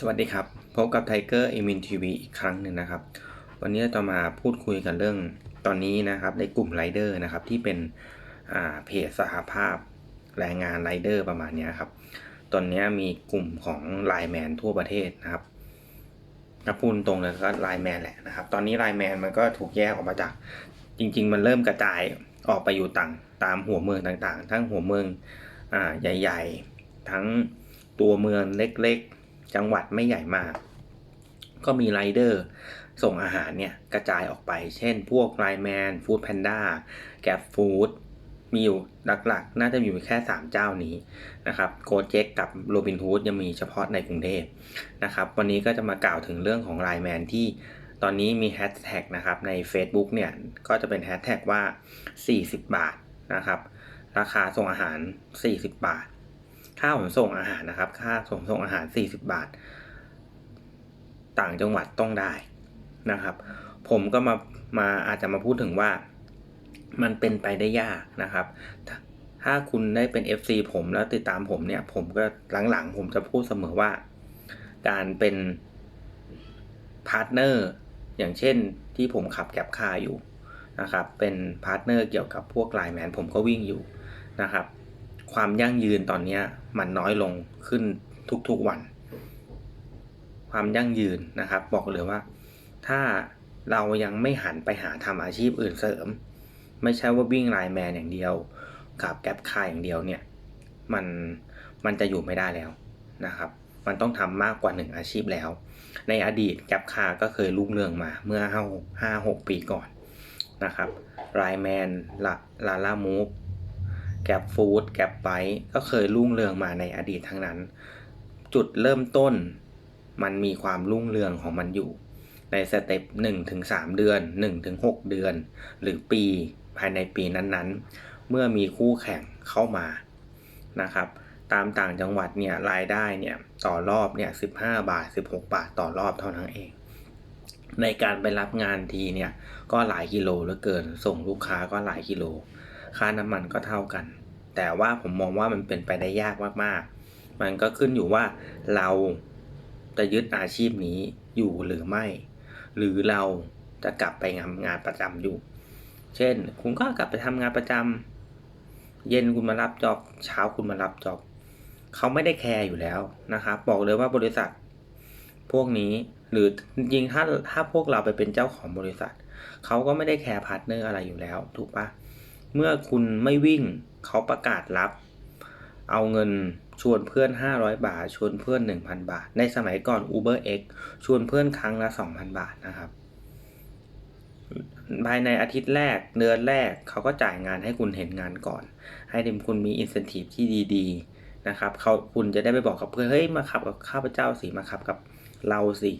สวัสดีครับ พบกับไทเกอร์เอมินทีวีอีกครั้งหนึ่งนะครับ วันนี้เราจะมาพูดคุยกันเรื่องตอนนี้นะครับ ในกลุ่มไรเดอร์นะครับ ที่เป็นอ่าเพจสหภาพแรงงานไรเดอร์ประมาณนี้ครับ ตอนนี้มีกลุ่มของไลแมนทั่วประเทศนะครับถ้าพูดตรงเลยก็ไลแมนแหละนะครับ ตอนนี้ไลแมนมันก็ถูกแยกออกมาจาก จริง ๆ มันเริ่มกระจายออกไปอยู่ต่างตามหัวเมืองต่างๆ ทั้งหัวเมืองอ่าใหญ่ ๆ ทั้งตัวเมืองเล็กๆ จังหวัดไม่ใหญ่มาก ก็มีไรเดอร์ส่งอาหารเนี่ยกระจายออกไป เช่น พวกไลแมนฟู้ดแพนด้าแก b ฟู้ดมีอยู่หลักๆ น่าจะอยู่แค่ 3 เจ้านี้นะครับโกเจ็กกับโรบินฮูดยังมีเฉพาะในกรุงเทพนะครับวันนี้ก็จะมากล่าวถึงเรื่องของไลแมนที่ตอนนี้มีแฮชแท็กนะครับใน Facebook เนี่ยก็จะเป็นแฮชแท็กว่า 40 บาทนะครับราคาส่งอาหาร 40 บาท ค่าขนส่งอาหารนะครับ ค่าส่งส่งอาหาร 40 บาท ต่างจังหวัดต้องได้นะครับ ผมก็มามาอาจจะมาพูดถึงว่ามันเป็นไปได้ยากนะครับ ถ้าคุณได้เป็น FC ผมแล้วติดตามผมเนี่ย ผมก็หลังๆ ผมจะพูดเสมอว่า การเป็นพาร์ทเนอร์อย่างเช่นที่ผมขับแก็บคาอยู่นะครับ เป็นพาร์ทเนอร์เกี่ยวกับพวกไลน์แมนผมก็วิ่งอยู่นะครับ ความยั่งยืนตอนเนี้มันน้อยลงขึ้นทุกๆวัน ความยั่งยืนนะครับ บอกเลยว่า ถ้าเรายังไม่หันไปหาทำอาชีพอื่นเสริม ไม่ใช่ว่าวิ่งไลน์แมนอย่างเดียวขับแก๊ปคายอย่างเดียวเนี่ยมันมันจะอยู่ไม่ได้แล้วนะครับ มันต้องทำมากกว่าหนึ่งอาชีพแล้ว ในอดีตแก๊ปคาก็เคยรุ่งเรืองมาเมื่อห้าห้าหกปีก่อนนะครับไลน์แมนลาลาลามูฟ แก๊ปฟู้ดแก๊ปไบก็เคยรุ่งเรืองมาในอดีตทั้งนั้น จุดเริ่มต้น มันมีความรุ่งเรืองของมันอยู่ ในสเต็ป1ถึง3เดือน1ถึง6เดือน หรือปีภายในปีนั้นๆ เมื่อมีคู่แข่งเข้ามานะครับตามต่างจังหวัดเนี่ยรายได้เนี่ยต่อรอบเนี่ย15บาท 16 บาทต่อรอบเท่านั้นเอง ในการไปรับงานทีเนี่ยก็หลายกิโลเหลือเกิน ส่งลูกค้าก็หลายกิโล ค่าน้ำมันก็เท่ากัน แต่ว่าผมมองว่ามันเป็นไปได้ยากมากๆ มันก็ขึ้นอยู่ว่าเราจะยึดอาชีพนี้อยู่หรือไม่ หรือเราจะกลับไปทำงานประจำอยู่ เช่น คุณก็กลับไปทำงานประจำเย็นคุณมารับจอบเช้าคุณมารับจอบเขาไม่ได้แคร์อยู่แล้วนะครับบอกเลยว่าบริษัท พวกนี้หรือจริงถ้าถ้าพวกเราไปเป็นเจ้าของบริษัทเขาก็ไม่ได้แคร์พาร์ทเนอร์อะไรอยู่แล้ว ถูกปะ เมื่อคุณไม่วิ่งเขาประกาศรับ เอาเงินชวนเพื่อน 500 บาท ชวนเพื่อน 1,000 บาท ในสมัยก่อน Uber X ชวนเพื่อนครั้งละ 2,000 บาทนะครับ ภายในอาทิตย์แรก เดือนแรกเขาก็จ่ายงานให้คุณเห็นงานก่อน ให้ดิมคุณมีอินเซนティブที่ดีๆนะครับเขาคุณจะได้ไปบอกกับเพื่อน เฮ้ย มาขับกับข้าพเจ้าสิ มาขับกับเราสิ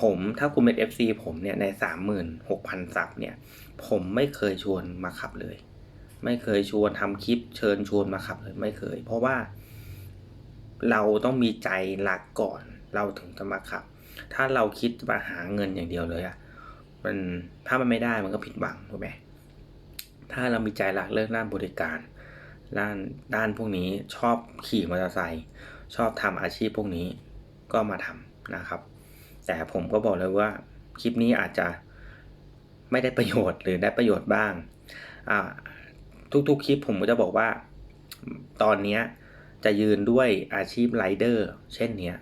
ผมถ้าคุณเป็น FC ผมเนี่ยใน 36,000 ซับเนี่ย ผมไม่เคยชวนมาขับเลย ไม่เคยชวนทำคลิปเชิญชวนมาขับเลยไม่เคย เพราะว่า เราต้องมีใจหลักก่อน เราถึงจะมาขับ ถ้าเราคิดมาหาเงินอย่างเดียวเลยอะมันถ้ามันไม่ได้มันก็ผิดหวังถูกไหมถ้าเรามีใจหลักเรื่องด้านบริการ ด้านด้านพวกนี้ชอบขี่มอเตอร์ไซค์ชอบทำอาชีพพวกนี้ก็มาทำนะครับ แต่ผมก็บอกเลยว่าคลิปนี้อาจจะไม่ได้ประโยชน์หรือได้ประโยชน์บ้างอ่าทุกๆคลิปผมก็จะบอกว่า ตอนนี้จะยืนด้วยอาชีพไรเดอร์ เช่นเนี้ย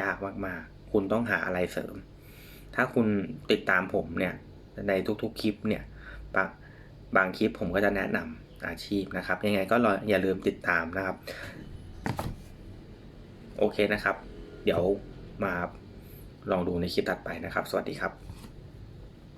ยากมากๆ คุณต้องหาอะไรเสริม ถ้าคุณติดตามผมเนี่ยในทุกๆคลิปเนี่ยบางบางคลิปผมก็จะแนะนำอาชีพนะครับ ยังไงก็อย่าลืมติดตามนะครับ โอเคนะครับ เดี๋ยวมา ลองดูในคลิปถัดไปนะครับ สวัสดีครับ